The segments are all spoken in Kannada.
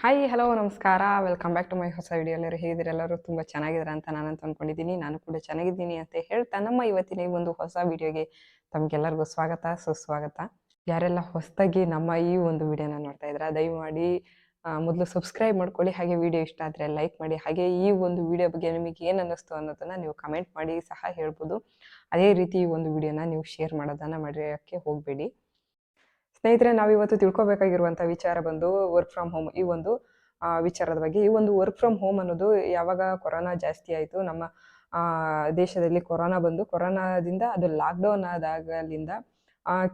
ಹಾಯ್ ಹಲೋ ನಮಸ್ಕಾರ. ವೆಲ್ಕಮ್ ಬ್ಯಾಕ್ ಟು ಮೈ ಹೊಸ ವಿಡಿಯೋ ಎಲ್ಲರೂ ಹೇಗಿದ್ದೀರಿ? ಎಲ್ಲರೂ ತುಂಬ ಚೆನ್ನಾಗಿದ್ದೀರಾ ಅಂತ ನಾನಂತ ಅಂದ್ಕೊಂಡಿದ್ದೀನಿ ನಾನು ಕೂಡ ಚೆನ್ನಾಗಿದ್ದೀನಿ ಅಂತ ಹೇಳ್ತಾ ನಮ್ಮ ಇವತ್ತಿನ ಈ ಒಂದು ಹೊಸ ವಿಡಿಯೋಗೆ ತಮಗೆಲ್ಲರಿಗೂ ಸ್ವಾಗತ. ಸುಸ್ವಾಗತ ಯಾರೆಲ್ಲ ಹೊಸದಾಗಿ ನಮ್ಮ ಈ ಒಂದು ವಿಡಿಯೋನ ನೋಡ್ತಾ ಇದ್ದೀರಾ, ದಯಮಾಡಿ ಮೊದಲು ಸಬ್ಸ್ಕ್ರೈಬ್ ಮಾಡ್ಕೊಳ್ಳಿ. ಹಾಗೆ ವಿಡಿಯೋ ಇಷ್ಟ ಆದರೆ ಲೈಕ್ ಮಾಡಿ. ಹಾಗೆ ಈ ಒಂದು ವಿಡಿಯೋ ಬಗ್ಗೆ ನಿಮಗೆ ಏನು ಅನ್ನಿಸ್ತು ಅನ್ನೋದನ್ನು ನೀವು ಕಮೆಂಟ್ ಮಾಡಿ ಸಹ ಹೇಳ್ಬೋದು. ಅದೇ ರೀತಿ ಈ ಒಂದು ವಿಡಿಯೋನ ನೀವು ಶೇರ್ ಮಾಡೋದನ್ನು ಮಾಡಿರೋಕ್ಕೆ ಹೋಗಬೇಡಿ. ಸ್ನೇಹಿತರೆ ನಾವಿವತ್ತು ತಿಳ್ಕೊಬೇಕಾಗಿರುವಂಥ ವಿಚಾರ ಬಂದು ವರ್ಕ್ ಫ್ರಮ್ ಹೋಮ್ ಈ ಒಂದು ವಿಚಾರದ ಬಗ್ಗೆ. ಈ ಒಂದು ವರ್ಕ್ ಫ್ರಮ್ ಹೋಮ್ ಅನ್ನೋದು ಯಾವಾಗ ಕೊರೋನಾ ಜಾಸ್ತಿ ಆಯಿತು, ನಮ್ಮ ದೇಶದಲ್ಲಿ ಕೊರೋನಾ ಬಂದು, ಕೊರೋನಾದಿಂದ ಅದು ಲಾಕ್ಡೌನ್ ಆದಾಗಲಿಂದ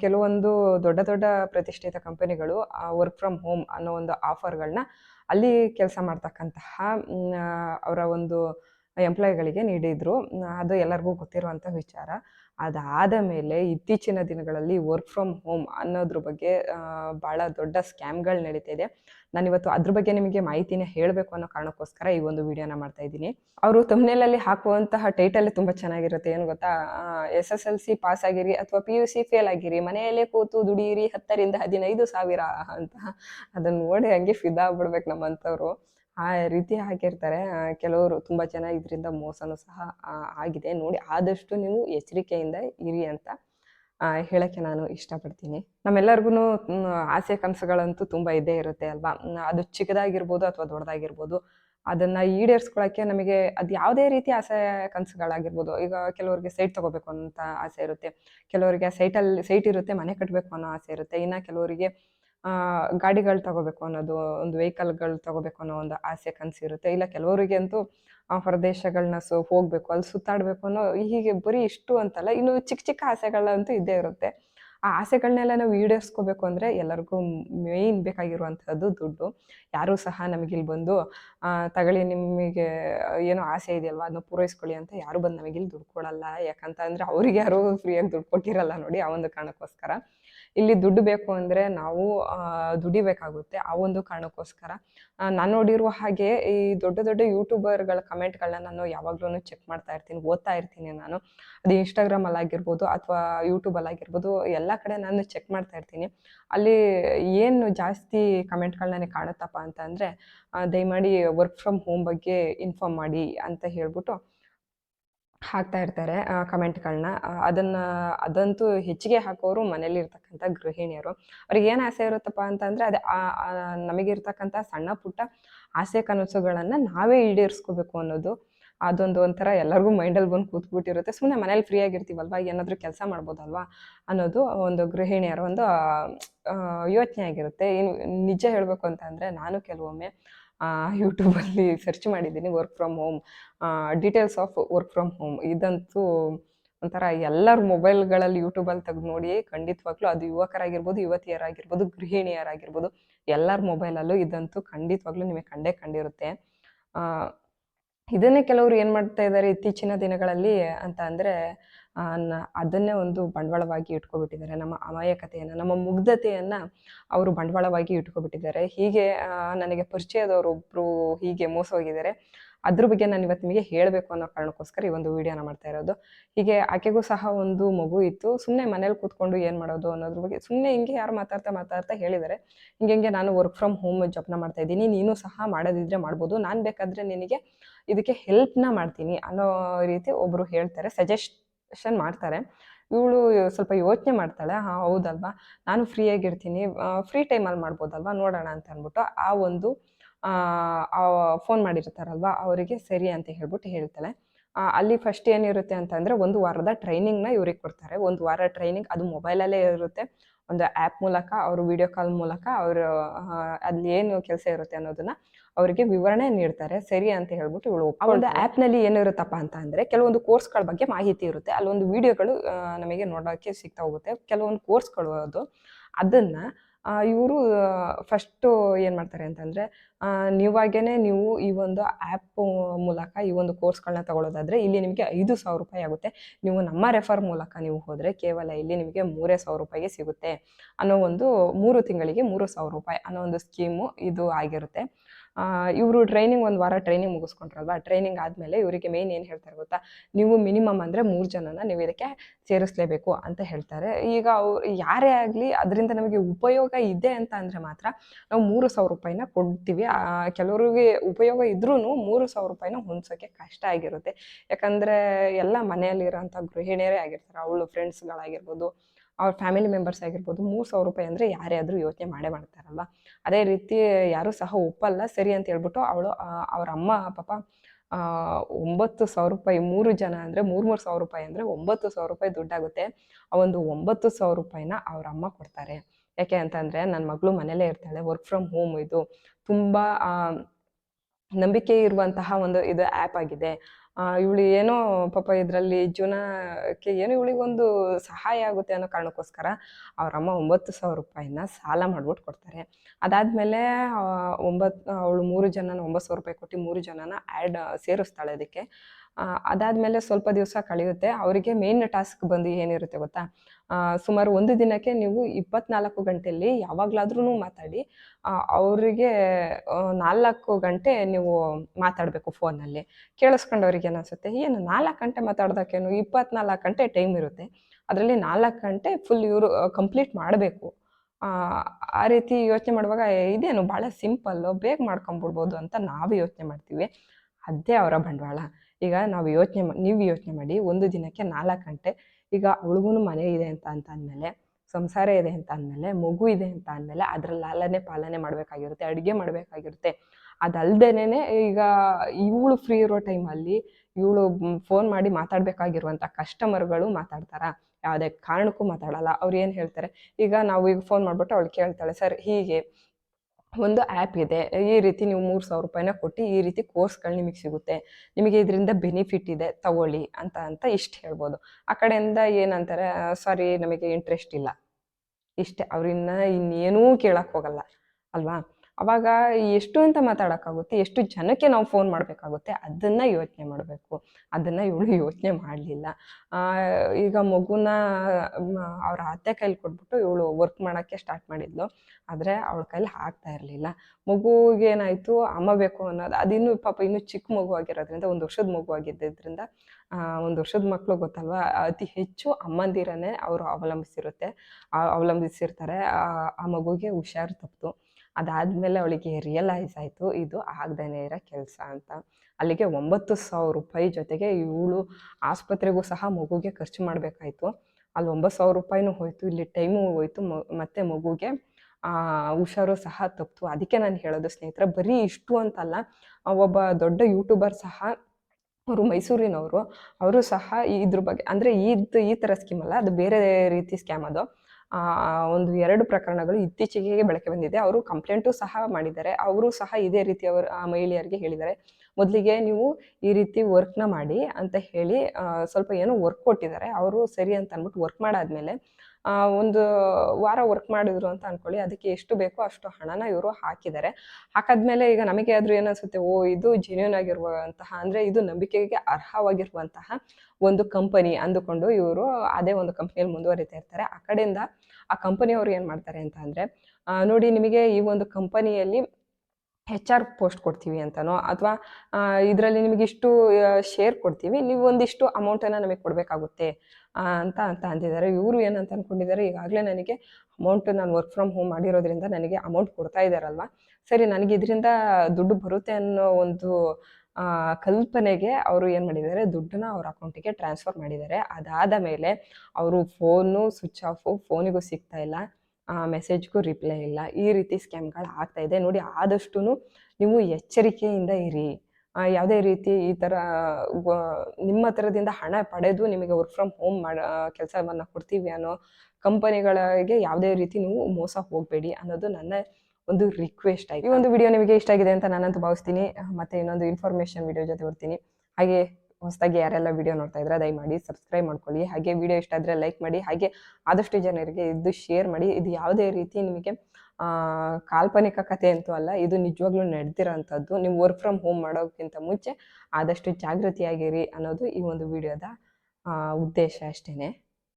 ಕೆಲವೊಂದು ದೊಡ್ಡ ದೊಡ್ಡ ಪ್ರತಿಷ್ಠಿತ ಕಂಪನಿಗಳು ವರ್ಕ್ ಫ್ರಮ್ ಹೋಮ್ ಅನ್ನೋ ಒಂದು ಆಫರ್ಗಳನ್ನ ಅಲ್ಲಿ ಕೆಲಸ ಮಾಡ್ತಕ್ಕಂತಹ ಅವರ ಒಂದು ಎಂಪ್ಲಾಯ್ಗಳಿಗೆ ನೀಡಿದ್ರು. ಅದು ಎಲ್ಲರಿಗೂ ಗೊತ್ತಿರುವಂಥ ವಿಚಾರ. ಅದಾದ ಮೇಲೆ ಇತ್ತೀಚಿನ ದಿನಗಳಲ್ಲಿ ವರ್ಕ್ ಫ್ರಮ್ ಹೋಮ್ ಅನ್ನೋದ್ರ ಬಗ್ಗೆ ಭಾಳ ದೊಡ್ಡ ಸ್ಕ್ಯಾಮ್ಗಳು ನಡೀತಾ ಇದೆ. ನಾನಿವತ್ತು ಅದ್ರ ಬಗ್ಗೆ ನಿಮಗೆ ಮಾಹಿತಿನ ಹೇಳಬೇಕು ಅನ್ನೋ ಕಾರಣಕ್ಕೋಸ್ಕರ ಈ ಒಂದು ವಿಡಿಯೋನ ಮಾಡ್ತಾ ಇದ್ದೀನಿ. ಅವರು ತಮ್ಮನೇಲಲ್ಲಿ ಹಾಕುವಂತಹ ಟೈಟಲ್ ತುಂಬ ಚೆನ್ನಾಗಿರುತ್ತೆ. ಏನು ಗೊತ್ತಾ? S S L C pass ಆಗಿರಿ ಅಥವಾ ಪಿ ಯು ಸಿ ಫೇಲ್ ಆಗಿರಿ, ಮನೆಯಲ್ಲೇ ಕೂತು ದುಡಿಯಿರಿ ಹತ್ತರಿಂದ ಹದಿನೈದು ಸಾವಿರ ಅಂತ. ಅದನ್ನ ನೋಡಿ ಹಂಗೆ ಫಿದಾ ಆಗ್ಬಿಡ್ಬೇಕು ನಮ್ಮಂಥವ್ರು. ಆ ರೀತಿ ಹಾಕಿರ್ತಾರೆ. ಕೆಲವರು ತುಂಬ ಜನ ಇದರಿಂದ ಮೋಸನೂ ಸಹ ಆಗಿದೆ. ನೋಡಿ, ಆದಷ್ಟು ನೀವು ಎಚ್ಚರಿಕೆಯಿಂದ ಇರಿ ಅಂತ ಹೇಳಕ್ಕೆ ನಾನು ಇಷ್ಟಪಡ್ತೀನಿ. ನಮ್ಮೆಲ್ಲರಿಗೂ ಆಸೆ ಕನಸುಗಳಂತೂ ತುಂಬ ಇದ್ದೇ ಇರುತ್ತೆ ಅಲ್ವಾ? ಅದು ಚಿಕ್ಕದಾಗಿರ್ಬೋದು ಅಥವಾ ದೊಡ್ಡದಾಗಿರ್ಬೋದು, ಅದನ್ನ ಈಡೇರಿಸ್ಕೊಳ್ಳೋಕ್ಕೆ ನಮಗೆ ಅದು ಯಾವುದೇ ರೀತಿ ಆಸೆ ಕನಸುಗಳಾಗಿರ್ಬೋದು. ಈಗ ಕೆಲವರಿಗೆ ಸೈಟ್ ತಗೋಬೇಕು ಅಂತ ಆಸೆ ಇರುತ್ತೆ. ಕೆಲವರಿಗೆ ಸೈಟಲ್ಲಿ ಸೈಟ್ ಇರುತ್ತೆ, ಮನೆ ಕಟ್ಟಬೇಕು ಅನ್ನೋ ಆಸೆ ಇರುತ್ತೆ. ಇನ್ನು ಕೆಲವರಿಗೆ ಗಾಡಿಗಳು ತಗೋಬೇಕು ಅನ್ನೋದು ಒಂದು ವೆಹಿಕಲ್ಗಳು ತಗೋಬೇಕು ಅನ್ನೋ ಒಂದು ಆಸೆ ಕನಸಿರುತ್ತೆ. ಇಲ್ಲ ಕೆಲವರಿಗೆ ಅಂತೂ ಆ ಪ್ರದೇಶಗಳನ್ನ ಸೊ ಹೋಗ್ಬೇಕು ಅಲ್ಲಿ ಸುತ್ತಾಡಬೇಕು ಅನ್ನೋ ಹೀಗೆ ಬರೀ ಇಷ್ಟು ಅಂತಲ್ಲ ಇನ್ನು ಚಿಕ್ಕ ಚಿಕ್ಕ ಆಸೆಗಳಂತೂ ಇದ್ದೇ ಇರುತ್ತೆ. ಆ ಆಸೆಗಳನ್ನೆಲ್ಲ ನಾವು ಈಡೇರಿಸ್ಕೋಬೇಕು ಅಂದರೆ ಎಲ್ಲರಿಗೂ ಮೇಯ್ನ್ ಬೇಕಾಗಿರುವಂಥದ್ದು ದುಡ್ಡು. ಯಾರೂ ಸಹ ನಮಗಿಲ್ಲಿ ಬಂದು ಆ, ತಗೊಳ್ಳಿ ನಿಮಗೆ ಏನೋ ಆಸೆ ಇದೆಯಲ್ವಾ ಅದನ್ನ ಪೂರೈಸ್ಕೊಳ್ಳಿ ಅಂತ ಯಾರು ಬಂದು ನಮಗಿಲ್ಲಿ ದುಡ್ಡು ಕೊಡಲ್ಲ. ಯಾಕಂತ ಅಂದರೆ ಅವ್ರಿಗೆ ಯಾರು ಫ್ರೀಯಾಗಿ ದುಡ್ಡು ಕೊಟ್ಟಿರಲ್ಲ ನೋಡಿ ಆ ಒಂದು ಕಾರಣಕ್ಕೋಸ್ಕರ. ಇಲ್ಲಿ ದುಡ್ಡು ಬೇಕು ಅಂದರೆ ನಾವು ದುಡಿಬೇಕಾಗುತ್ತೆ ಆ ಒಂದು ಕಾರಣಕ್ಕೋಸ್ಕರ. ನಾನು ನೋಡಿರುವ ಹಾಗೆ ಈ ದೊಡ್ಡ ದೊಡ್ಡ ಯೂಟ್ಯೂಬರ್ಗಳ ಕಮೆಂಟ್ಗಳನ್ನ ನಾನು ಯಾವಾಗ್ಲೂ ಚೆಕ್ ಮಾಡ್ತಾ ಇರ್ತೀನಿ, ಓದ್ತಾ ಇರ್ತೀನಿ ನಾನು. ಅದು ಇನ್ಸ್ಟಾಗ್ರಾಮಲ್ಲಿ ಆಗಿರ್ಬೋದು ಅಥವಾ ಯೂಟ್ಯೂಬಲ್ಲಿ ಆಗಿರ್ಬೋದು ಎಲ್ಲ ಕಡೆ ನಾನು ಚೆಕ್ ಮಾಡ್ತಾ ಇರ್ತೀನಿ. ಅಲ್ಲಿ ಏನು ಜಾಸ್ತಿ ಕಮೆಂಟ್ಗಳು ನನಗೆ ಕಾಣುತ್ತಪ್ಪ ಅಂತ ಅಂದರೆ ದಯಮಾಡಿ ವರ್ಕ್ ಫ್ರಮ್ ಹೋಮ್ ಬಗ್ಗೆ ಇನ್ಫಾರ್ಮ್ ಮಾಡಿ ಅಂತ ಹೇಳ್ಬಿಟ್ಟು ಹಾಕ್ತಾ ಇರ್ತಾರೆ ಕಮೆಂಟ್ಗಳನ್ನ ಅದನ್ನು, ಅದಂತೂ ಹೆಚ್ಚಿಗೆ ಹಾಕೋರು ಮನೇಲಿ ಇರ್ತಕ್ಕಂತ ಗೃಹಿಣಿಯರು. ಅವ್ರಿಗೆ ಏನು ಆಸೆ ಇರುತ್ತಪ್ಪ ಅಂತಂದರೆ ಅದೇ ನಮಗಿರ್ತಕ್ಕಂಥ ಸಣ್ಣ ಪುಟ್ಟ ಆಸೆ ಕನಸುಗಳನ್ನು ನಾವೇ ಈಡೇರಿಸ್ಕೋಬೇಕು ಅನ್ನೋದು ಅದೊಂದು ಒಂಥರ ಎಲ್ಲರಿಗೂ ಮೈಂಡಲ್ಲಿ ಬಂದು ಕೂತ್ಬಿಟ್ಟಿರುತ್ತೆ. ಸುಮ್ಮನೆ ಮನೇಲಿ ಫ್ರೀ ಆಗಿರ್ತೀವಲ್ವಾ? ಏನಾದರೂ ಕೆಲಸ ಮಾಡ್ಬೋದಲ್ವಾ? ಅನ್ನೋದು ಒಂದು ಗೃಹಿಣಿಯರ ಒಂದು ಯೋಚನೆ ಆಗಿರುತ್ತೆ. ಏನು ನಿಜ ಹೇಳಬೇಕು ಅಂತಂದರೆ ನಾನು ಕೆಲವೊಮ್ಮೆ ಯೂಟ್ಯೂಬಲ್ಲಿ ಸರ್ಚ್ ಮಾಡಿದ್ದೀನಿ work from home details of work from home ಇದಂತೂ ಒಂಥರ ಎಲ್ಲರ ಮೊಬೈಲ್ಗಳಲ್ಲಿ ಯೂಟ್ಯೂಬಲ್ಲಿ ತೆಗೆದು ನೋಡಿ ಖಂಡಿತವಾಗ್ಲೂ ಅದು ಯುವಕರಾಗಿರ್ಬೋದು, ಯುವತಿಯರಾಗಿರ್ಬೋದು, ಗೃಹಿಣಿಯರಾಗಿರ್ಬೋದು, ಎಲ್ಲರ ಮೊಬೈಲಲ್ಲೂ ಇದಂತೂ ಖಂಡಿತವಾಗ್ಲೂ ನಿಮಗೆ ಕಂಡೇ ಕಂಡಿರುತ್ತೆ. ಇದನ್ನೇ ಕೆಲವರು ಏನು ಮಾಡ್ತಾ ಇದ್ದಾರೆ ಇತ್ತೀಚಿನ ದಿನಗಳಲ್ಲಿ ಅಂತ ಅಂದರೆ ಅದನ್ನೇ ಒಂದು ಬಂಡವಾಳವಾಗಿ ಇಟ್ಕೊಬಿಟ್ಟಿದ್ದಾರೆ. ನಮ್ಮ ಅಮಾಯಕತೆಯನ್ನು, ನಮ್ಮ ಮುಗ್ಧತೆಯನ್ನು ಅವರು ಬಂಡವಾಳವಾಗಿ ಇಟ್ಕೊಬಿಟ್ಟಿದ್ದಾರೆ. ಹೀಗೆ ನನಗೆ ಪರಿಚಯದವರು ಪರಿಚಯದವರೊಬ್ಬರು ಹೀಗೆ ಮೋಸ ಹೋಗಿದ್ದಾರೆ. ಅದ್ರ ಬಗ್ಗೆ ನಾನು ಇವತ್ತು ನಿಮಗೆ ಹೇಳಬೇಕು ಅನ್ನೋ ಕಾರಣಕ್ಕೋಸ್ಕರ ಈ ಒಂದು ವಿಡಿಯೋನ ಮಾಡ್ತಾ ಇರೋದು. ಹೀಗೆ ಆಕೆಗೂ ಸಹ ಒಂದು ಮಗು ಇತ್ತು. ಸುಮ್ಮನೆ ಮನೇಲಿ ಕೂತ್ಕೊಂಡು ಏನು ಮಾಡೋದು ಅನ್ನೋದ್ರ ಬಗ್ಗೆ ಸುಮ್ಮನೆ ಹಿಂಗೆ ಯಾರು ಮಾತಾಡ್ತಾ ಮಾತಾಡ್ತಾ ಹೇಳಿದ್ದಾರೆ ಹಿಂಗೆ ಹಿಂಗೆ ನಾನು ವರ್ಕ್ ಫ್ರಮ್ ಹೋಮ್ ಜಾಬ್ನ ಮಾಡ್ತಾ ಇದ್ದೀನಿ. ನೀನು ಸಹ ಮಾಡೋದಿದ್ರೆ ಮಾಡ್ಬೋದು. ನಾನು ಬೇಕಾದರೆ ನಿನಗೆ ಇದಕ್ಕೆ ಹೆಲ್ಪ್ನ ಮಾಡ್ತೀನಿ ಅನ್ನೋ ರೀತಿ ಒಬ್ಬರು ಹೇಳ್ತಾರೆ ಸಜೆಷನ್ ಮಾಡ್ತಾರೆ. ಇವಳು ಸ್ವಲ್ಪ ಯೋಚನೆ ಮಾಡ್ತಾಳೆ, ಹಾಂ, ಹೌದಲ್ವಾ? ನಾನು ಫ್ರೀಯಾಗಿರ್ತೀನಿ ಫ್ರೀ ಟೈಮಲ್ಲಿ ಮಾಡ್ಬೋದಲ್ವಾ? ನೋಡೋಣ ಅಂತ ಅಂದ್ಬಿಟ್ಟು ಆ ಒಂದು ಫೋನ್ ಮಾಡಿರ್ತಾರಲ್ವ ಅವರಿಗೆ ಸರಿ ಅಂತ ಹೇಳ್ಬಿಟ್ಟು ಹೇಳ್ತಾಳೆ. ಅಲ್ಲಿ ಫಸ್ಟ್ ಏನಿರುತ್ತೆ ಅಂತಂದರೆ ಒಂದು ವಾರದ ಟ್ರೈನಿಂಗ್ನ ಇವ್ರಿಗೆ ಕೊಡ್ತಾರೆ. ಒಂದು ವಾರ ಟ್ರೈನಿಂಗ್ ಅದು ಮೊಬೈಲಲ್ಲೇ ಇರುತ್ತೆ. ಒಂದು ಆ್ಯಪ್ ಮೂಲಕ ಅವರು ವಿಡಿಯೋ ಕಾಲ್ ಮೂಲಕ ಅವರು ಅಲ್ಲಿ ಏನು ಕೆಲಸ ಇರುತ್ತೆ ಅನ್ನೋದನ್ನ ಅವರಿಗೆ ವಿವರಣೆ ನೀಡ್ತಾರೆ. ಸರಿ ಅಂತ ಹೇಳ್ಬಿಟ್ಟು ಇವಳು ಒಂದು ಆ್ಯಪ್ನಲ್ಲಿ ಏನಿರುತ್ತಪ್ಪ ಅಂತ ಅಂದರೆ ಕೆಲವೊಂದು ಕೋರ್ಸ್ಗಳ ಬಗ್ಗೆ ಮಾಹಿತಿ ಇರುತ್ತೆ. ಅಲ್ಲೊಂದು ವಿಡಿಯೋಗಳು ನಮಗೆ ನೋಡೋಕ್ಕೆ ಸಿಗ್ತಾ ಹೋಗುತ್ತೆ. ಕೆಲವೊಂದು ಕೋರ್ಸ್ಗಳು ಅದು. ಅದನ್ನು ಇವರು ಫಸ್ಟು ಏನು ಮಾಡ್ತಾರೆ ಅಂತಂದರೆ ನೀವಾಗೇ ನೀವು ಈ ಒಂದು ಆ್ಯಪ್ ಮೂಲಕ ಈ ಒಂದು ಕೋರ್ಸ್ಗಳನ್ನ ತಗೊಳ್ಳೋದಾದರೆ ಇಲ್ಲಿ ನಿಮಗೆ ಐದು ಸಾವಿರ ರೂಪಾಯಿ ಆಗುತ್ತೆ. ನೀವು ನಮ್ಮ ರೆಫರ್ ಮೂಲಕ ನೀವು ಹೋದರೆ ಕೇವಲ ಇಲ್ಲಿ ನಿಮಗೆ ಮೂರೇ ಸಾವಿರ ರೂಪಾಯಿಗೆ ಸಿಗುತ್ತೆ ಅನ್ನೋ ಒಂದು ಮೂರು ತಿಂಗಳಿಗೆ ಮೂರು ಸಾವಿರ ರೂಪಾಯಿ ಅನ್ನೋ ಒಂದು ಸ್ಕೀಮು ಇದು ಆಗಿರುತ್ತೆ. ಇವರು ಟ್ರೈನಿಂಗ್ ಒಂದು ವಾರ ಟ್ರೈನಿಂಗ್ ಮುಗಿಸ್ಕೊಂಡ್ರಲ್ವಾ? ಟ್ರೈನಿಂಗ್ ಆದಮೇಲೆ ಇವರಿಗೆ ಮೇನ್ ಏನು ಹೇಳ್ತಾರೆ ಗೊತ್ತಾ? ನೀವು ಮಿನಿಮಮ್ ಅಂದರೆ ಮೂರು ಜನನ ನೀವು ಇದಕ್ಕೆ ಸೇರಿಸ್ಲೇಬೇಕು ಅಂತ ಹೇಳ್ತಾರೆ. ಈಗ ಅವ್ರು, ಯಾರೇ ಆಗಲಿ ಅದರಿಂದ ನಮಗೆ ಉಪಯೋಗ ಇದೆ ಅಂತ ಅಂದರೆ ಮಾತ್ರ ನಾವು ಮೂರು ಸಾವಿರ ರೂಪಾಯಿನ ಕೊಡ್ತೀವಿ. ಕೆಲವ್ರಿಗೆ ಉಪಯೋಗ ಇದ್ರೂ ಮೂರು ಸಾವಿರ ರೂಪಾಯಿನ ಹೊಂದ್ಸೋಕ್ಕೆ ಕಷ್ಟ ಆಗಿರುತ್ತೆ. ಯಾಕಂದರೆ ಎಲ್ಲ ಮನೆಯಲ್ಲಿರೋಂಥ ಗೃಹಿಣಿಯರೇ ಆಗಿರ್ತಾರೆ. ಅವಳು ಫ್ರೆಂಡ್ಸ್ಗಳಾಗಿರ್ಬೋದು ಅವ್ರ ಫ್ಯಾಮಿಲಿ ಮೆಂಬರ್ಸ್ ಆಗಿರ್ಬೋದು, ಮೂರು ಸಾವಿರ ರೂಪಾಯಿ ಅಂದರೆ ಯಾರೇ ಆದರೂ ಯೋಚನೆ ಮಾಡೇ ಮಾಡ್ತಾರಲ್ವ? ಅದೇ ರೀತಿ ಯಾರೂ ಸಹ ಒಪ್ಪಲ್ಲ, ಸರಿ ಅಂತ ಹೇಳ್ಬಿಟ್ಟು ಅವಳು ಅವ್ರ ಅಮ್ಮ, ಪಾಪ ಒಂಬತ್ತು ಸಾವಿರ ರೂಪಾಯಿ, ಮೂರು ಜನ ಅಂದರೆ ಮೂರು ಮೂರು ಸಾವಿರ ರೂಪಾಯಿ ಅಂದರೆ ಒಂಬತ್ತು ಸಾವಿರ ರೂಪಾಯಿ ದುಡ್ಡಾಗುತ್ತೆ. ಆ ಒಂದು ಒಂಬತ್ತು ಸಾವಿರ ರೂಪಾಯಿನ ಅವ್ರ ಅಮ್ಮ ಕೊಡ್ತಾರೆ. ಯಾಕೆ ಅಂತಂದರೆ ನನ್ನ ಮಗಳು ಮನೇಲೇ ಇರ್ತಾಳೆ ವರ್ಕ್ ಫ್ರಮ್ ಹೋಮ್ ಇದು. ತುಂಬ ನಂಬಿಕೆ ಇರುವಂತಹ ಒಂದು ಇದು ಆ್ಯಪ್ ಆಗಿದೆ. ಇವಳು ಏನೋ ಪಾಪ ಇದರಲ್ಲಿ ಜೀವನಕ್ಕೆ ಏನೋ ಇವಳಿಗೊಂದು ಸಹಾಯ ಆಗುತ್ತೆ ಅನ್ನೋ ಕಾರಣಕ್ಕೋಸ್ಕರ ಅವರಮ್ಮ ಒಂಬತ್ತು ಸಾವಿರ ರೂಪಾಯಿನ ಸಾಲ ಮಾಡ್ಬಿಟ್ಟು ಕೊಡ್ತಾರೆ. ಅದಾದಮೇಲೆ ಒಂಬತ್ತು ಅವಳು ಮೂರು ಜನನ, ಒಂಬತ್ತು ಸಾವಿರ ರೂಪಾಯಿ ಕೊಟ್ಟು ಮೂರು ಜನನ ಆ್ಯಡ್ ಸೇರಿಸ್ತಾಳೆ ಅದಕ್ಕೆ. ಅದಾದ್ಮೇಲೆ ಸ್ವಲ್ಪ ದಿವಸ ಕಳೆಯುತ್ತೆ. ಅವರಿಗೆ ಮೇನ್ ಟಾಸ್ಕ್ ಬಂದು ಏನಿರುತ್ತೆ ಗೊತ್ತಾ? ಸುಮಾರು ಒಂದು ದಿನಕ್ಕೆ ನೀವು ಇಪ್ಪತ್ನಾಲ್ಕು ಗಂಟೆಯಲ್ಲಿ ಯಾವಾಗಲಾದ್ರೂ ಮಾತಾಡಿ ಅವರಿಗೆ ನಾಲ್ಕು ಗಂಟೆ ನೀವು ಮಾತಾಡಬೇಕು ಫೋನಲ್ಲಿ. ಕೇಳಿಸ್ಕೊಂಡವ್ರಿಗೆ ಅನಿಸುತ್ತೆ ಏನು ನಾಲ್ಕು ಗಂಟೆ ಮಾತಾಡ್ದಕ್ಕೇನು ಇಪ್ಪತ್ನಾಲ್ಕು ಗಂಟೆ ಟೈಮ್ ಇರುತ್ತೆ. ಅದರಲ್ಲಿ ನಾಲ್ಕು ಗಂಟೆ ಫುಲ್ ಇವರು ಕಂಪ್ಲೀಟ್ ಮಾಡಬೇಕು. ಆ ರೀತಿ ಯೋಚನೆ ಮಾಡುವಾಗ ಇದೇನು ಭಾಳ ಸಿಂಪಲ್ಲು ಬೇಗ ಮಾಡ್ಕೊಂಬಿಡ್ಬೋದು ಅಂತ ನಾವು ಯೋಚನೆ ಮಾಡ್ತೀವಿ. ಅದೇ ಅವರ ಬಂಡವಾಳ. ಈಗ ನಾವು ಯೋಚನೆ ನೀವು ಯೋಚನೆ ಮಾಡಿ ಒಂದು ದಿನಕ್ಕೆ ನಾಲ್ಕು ಗಂಟೆ ಈಗ ಅವಳಿಗೂ ಮನೆ ಇದೆ ಅಂತ ಅಂತ ಅಂದಮೇಲೆ ಸಂಸಾರ ಇದೆ ಅಂತ ಅಂದಮೇಲೆ, ಮಗು ಇದೆ ಅಂತ ಅಂದಮೇಲೆ ಅದರ ಲಾಲನೆ ಪಾಲನೆ ಮಾಡಬೇಕಾಗಿರುತ್ತೆ, ಅಡುಗೆ ಮಾಡಬೇಕಾಗಿರುತ್ತೆ. ಅದಲ್ದೇನೆ ಈಗ ಇವಳು ಫ್ರೀ ಇರೋ ಟೈಮಲ್ಲಿ ಇವಳು ಫೋನ್ ಮಾಡಿ ಮಾತಾಡಬೇಕಾಗಿರುವಂಥ ಕಸ್ಟಮರ್ಗಳು ಮಾತಾಡ್ತಾರ? ಯಾವುದೇ ಕಾರಣಕ್ಕೂ ಮಾತಾಡಲ್ಲ. ಅವ್ರು ಏನು ಹೇಳ್ತಾರೆ? ಈಗ ನಾವು ಈಗ ಫೋನ್ ಮಾಡಿಬಿಟ್ಟು ಅವಳು ಕೇಳ್ತಾಳೆ, ಸರ್ ಹೀಗೆ ಒಂದು ಆ್ಯಪ್ ಇದೆ. ಈ ರೀತಿ ನೀವು ಮೂರು ಸಾವಿರ ರೂಪಾಯಿನ ಕೊಟ್ಟು ಈ ರೀತಿ ಕೋರ್ಸ್ಗಳು ನಿಮಗೆ ಸಿಗುತ್ತೆ. ನಿಮಗೆ ಇದರಿಂದ ಬೆನಿಫಿಟ್ ಇದೆ, ತಗೊಳ್ಳಿ ಅಂತ ಅಂತ ಇಷ್ಟು ಹೇಳ್ಬೋದು. ಆ ಕಡೆಯಿಂದ ಏನಂತಾರೆ ಸಾರಿ ನಮಗೆ ಇಂಟ್ರೆಸ್ಟ್ ಇಲ್ಲ. ಇಷ್ಟೇ. ಅವ್ರಿನ್ನ ಇನ್ನೇನೂ ಕೇಳಕ್ಕೆ ಹೋಗಲ್ಲ. ಅಲ್ವಾ? ಅವಾಗ ಎಷ್ಟು ಅಂತ ಮಾತಾಡೋಕ್ಕಾಗುತ್ತೆ, ಎಷ್ಟು ಜನಕ್ಕೆ ನಾವು ಫೋನ್ ಮಾಡಬೇಕಾಗುತ್ತೆ, ಅದನ್ನು ಯೋಚನೆ ಮಾಡಬೇಕು. ಅದನ್ನು ಇವಳು ಯೋಚನೆ ಮಾಡಲಿಲ್ಲ. ಈಗ ಮಗುನ ಅವ್ರ ಅತ್ತೆ ಕೈಲಿ ಕೊಟ್ಬಿಟ್ಟು ಇವಳು ವರ್ಕ್ ಮಾಡೋಕ್ಕೆ ಸ್ಟಾರ್ಟ್ ಮಾಡಿದ್ಲು. ಆದರೆ ಅವಳ ಕೈಲಿ ಆಗ್ತಾ ಇರಲಿಲ್ಲ. ಮಗುಗೇನಾಯಿತು ಅಮ್ಮ ಬೇಕು ಅನ್ನೋದು ಅದಿನ್ನೂ ಪಾಪ ಇನ್ನೂ ಚಿಕ್ಕ ಮಗು ಆಗಿರೋದ್ರಿಂದ, ಒಂದು ವರ್ಷದ ಮಗು ಆಗಿದ್ದರಿಂದ ಒಂದು ವರ್ಷದ ಮಕ್ಕಳು ಗೊತ್ತಲ್ವಾ, ಅತಿ ಹೆಚ್ಚು ಅಮ್ಮಂದಿರನ್ನೇ ಅವರು ಅವಲಂಬಿಸಿರುತ್ತೆ. ಅವಲಂಬಿಸಿರ್ತಾರೆ. ಆ ಮಗುಗೆ ಹುಷಾರು ತಪ್ಪಿತು ಅದಾದಮೇಲೆ ಅವಳಿಗೆ ರಿಯಲೈಸ್ ಆಯಿತು, ಇದು ಆಗ್ದೇನೆ ಇರೋ ಕೆಲಸ ಅಂತ. ಅಲ್ಲಿಗೆ ಒಂಬತ್ತು ಸಾವಿರ ರೂಪಾಯಿ ಜೊತೆಗೆ ಇವಳು ಆಸ್ಪತ್ರೆಗೂ ಸಹ ಮಗುಗೆ ಖರ್ಚು ಮಾಡಬೇಕಾಯ್ತು. ಅಲ್ಲಿ ಒಂಬತ್ತು ಸಾವಿರ ರೂಪಾಯಿನೂ ಹೋಯಿತು, ಇಲ್ಲಿ ಟೈಮು ಹೋಯಿತು ಮತ್ತೆ ಮಗುಗೆ ಹುಷಾರು ಸಹ ತಪ್ಪಿತು ಅದಕ್ಕೆ ನಾನು ಹೇಳೋದು ಸ್ನೇಹಿತರೆ, ಬರೀ ಇಷ್ಟು ಅಂತಲ್ಲ ಒಬ್ಬ ದೊಡ್ಡ ಯೂಟ್ಯೂಬರ್ ಸಹ, ಅವರು ಮೈಸೂರಿನವರು, ಅವರು ಸಹ ಇದ್ರ ಬಗ್ಗೆ, ಅಂದರೆ ಇದು ಈ ಥರ ಸ್ಕೀಮ್ ಅಲ್ಲ, ಅದು ಬೇರೆ ರೀತಿ ಸ್ಕ್ಯಾಮ್ ಅದು. ಒಂದು ಎರಡು ಪ್ರಕರಣಗಳು ಇತ್ತೀಚೆಗೆ ಬೆಳಕೆ ಬಂದಿದೆ, ಅವರು ಕಂಪ್ಲೇಂಟು ಸಹ ಮಾಡಿದ್ದಾರೆ. ಅವರು ಸಹ ಇದೇ ರೀತಿ ಅವರು ಆ ಮಹಿಳೆಯರಿಗೆ ಹೇಳಿದ್ದಾರೆ. ಮೊದಲಿಗೆ ನೀವು ಈ ರೀತಿ ವರ್ಕ್ನ ಮಾಡಿ ಅಂತ ಹೇಳಿ ಸ್ವಲ್ಪ ಏನೋ ವರ್ಕ್ ಕೊಟ್ಟಿದ್ದಾರೆ. ಅವರು ಸರಿ ಅಂತ ಅಂದ್ಬಿಟ್ಟು ವರ್ಕ್ ಮಾಡಾದ್ಮೇಲೆ ಒಂದು ವಾರ ವರ್ಕ್ ಮಾಡಿದ್ರು ಅಂತ ಅನ್ಕೊಳ್ಳಿ. ಅದಕ್ಕೆ ಎಷ್ಟು ಬೇಕೋ ಅಷ್ಟು ಹಣನ ಇವರು ಹಾಕಿದ್ದಾರೆ. ಹಾಕಾದ್ಮೇಲೆ ಈಗ ನಮಗೆ ಆದ್ರೂ ಏನನ್ಸುತ್ತೆ, ಓ, ಇದು ಜೆನ್ಯೂನ್ ಆಗಿರುವಂತಹ, ಅಂದರೆ ಇದು ನಂಬಿಕೆಗೆ ಅರ್ಹವಾಗಿರುವಂತಹ ಒಂದು ಕಂಪನಿ ಅಂದುಕೊಂಡು ಇವರು ಅದೇ ಒಂದು ಕಂಪ್ನಿಯಲ್ಲಿ ಮುಂದುವರಿತಾ ಇರ್ತಾರೆ. ಆ ಕಡೆಯಿಂದ ಆ ಕಂಪನಿಯವರು ಏನು ಮಾಡ್ತಾರೆ ಅಂತ ಅಂದರೆ ನೋಡಿ ನಿಮಗೆ ಈ ಒಂದು ಕಂಪನಿಯಲ್ಲಿ ಹೆಚ್ ಆರ್ ಪೋಸ್ಟ್ ಕೊಡ್ತೀವಿ ಅಂತನೋ, ಅಥವಾ ಇದರಲ್ಲಿ ನಿಮಗೆ ಇಷ್ಟು ಶೇರ್ ಕೊಡ್ತೀವಿ, ನೀವು ಒಂದಿಷ್ಟು ಅಮೌಂಟನ್ನು ನಮಗೆ ಕೊಡಬೇಕಾಗುತ್ತೆ ಅಂತ ಅಂತ ಅಂದಿದ್ದಾರೆ. ಇವರು ಏನಂತ ಅಂದ್ಕೊಂಡಿದ್ದಾರೆ ಈಗಾಗಲೇ ನನಗೆ ಅಮೌಂಟ್ ನಾನು ವರ್ಕ್ ಫ್ರಮ್ ಹೋಮ್ ಮಾಡಿರೋದ್ರಿಂದ ನನಗೆ ಅಮೌಂಟ್ ಕೊಡ್ತಾ ಇದ್ದಾರಲ್ವ? ಸರಿ, ನನಗೆ ಇದರಿಂದ ದುಡ್ಡು ಬರುತ್ತೆ ಅನ್ನೋ ಒಂದು ಕಲ್ಪನೆಗೆ ಅವರು ಏನು ಮಾಡಿದ್ದಾರೆ, ದುಡ್ಡನ್ನ ಅವ್ರ ಅಕೌಂಟಿಗೆ ಟ್ರಾನ್ಸ್ಫರ್ ಮಾಡಿದ್ದಾರೆ. ಅದಾದ ಮೇಲೆ ಅವರು ಫೋನು ಸ್ವಿಚ್ ಆಫು ಫೋನಿಗೂ ಸಿಗ್ತಾ ಇಲ್ಲ. ಮೆಸೇಜ್ಗೂ ರಿಪ್ಲೈ ಇಲ್ಲ. ಈ ರೀತಿ ಸ್ಕ್ಯಾಮ್ಗಳು ಆಗ್ತಾ ಇದೆ. ನೋಡಿ ಆದಷ್ಟು ನೀವು ಎಚ್ಚರಿಕೆಯಿಂದ ಇರಿ. ಯಾವುದೇ ರೀತಿ ಈ ಥರ ನಿಮ್ಮ ಹತ್ರದಿಂದ ಹಣ ಪಡೆದು ನಿಮಗೆ ವರ್ಕ್ ಫ್ರಮ್ ಹೋಮ್ ಮಾಡ ಕೆಲಸವನ್ನು ಕೊಡ್ತೀವಿ ಅನ್ನೋ ಕಂಪನಿಗಳಿಗೆ ಯಾವುದೇ ರೀತಿ ನೀವು ಮೋಸ ಹೋಗಬೇಡಿ ಅನ್ನೋದು ನನ್ನ ಒಂದು ರಿಕ್ವೆಸ್ಟ್ ಆಯ್ತು? ಈ ಒಂದು ವಿಡಿಯೋ ನಿಮಗೆ ಇಷ್ಟ ಆಗಿದೆ ಅಂತ ನಾನಂತೂ ಭಾವಿಸ್ತೀನಿ. ಮತ್ತೆ ಇನ್ನೊಂದು ಇನ್ಫಾರ್ಮೇಷನ್ ವಿಡಿಯೋ ಜೊತೆ ಬರ್ತೀನಿ. ಹಾಗೆ ಹೊಸದಾಗಿ ಯಾರೆಲ್ಲ ವಿಡಿಯೋ ನೋಡ್ತಾ ಇದ್ರೆ ದಯಮಾಡಿ ಸಬ್ಸ್ಕ್ರೈಬ್ ಮಾಡ್ಕೊಳ್ಳಿ. ಹಾಗೆ ವಿಡಿಯೋ ಇಷ್ಟ ಆದರೆ ಲೈಕ್ ಮಾಡಿ, ಹಾಗೆ ಆದಷ್ಟು ಜನರಿಗೆ ಇದು ಶೇರ್ ಮಾಡಿ. ಇದು ಯಾವುದೇ ರೀತಿ ನಿಮಗೆ ಕಾಲ್ಪನಿಕ ಕಥೆ ಅಂತೂ ಅಲ್ಲ, ಇದು ನಿಜವಾಗ್ಲೂ ನಡೆದಿರೋಂಥದ್ದು. ನೀವು ವರ್ಕ್ ಫ್ರಮ್ ಹೋಮ್ ಮಾಡೋಕ್ಕಿಂತ ಮುಂಚೆ ಆದಷ್ಟು ಜಾಗೃತಿಯಾಗಿರಿ ಅನ್ನೋದು ಈ ಒಂದು ವಿಡಿಯೋದ ಉದ್ದೇಶ ಅಷ್ಟೇ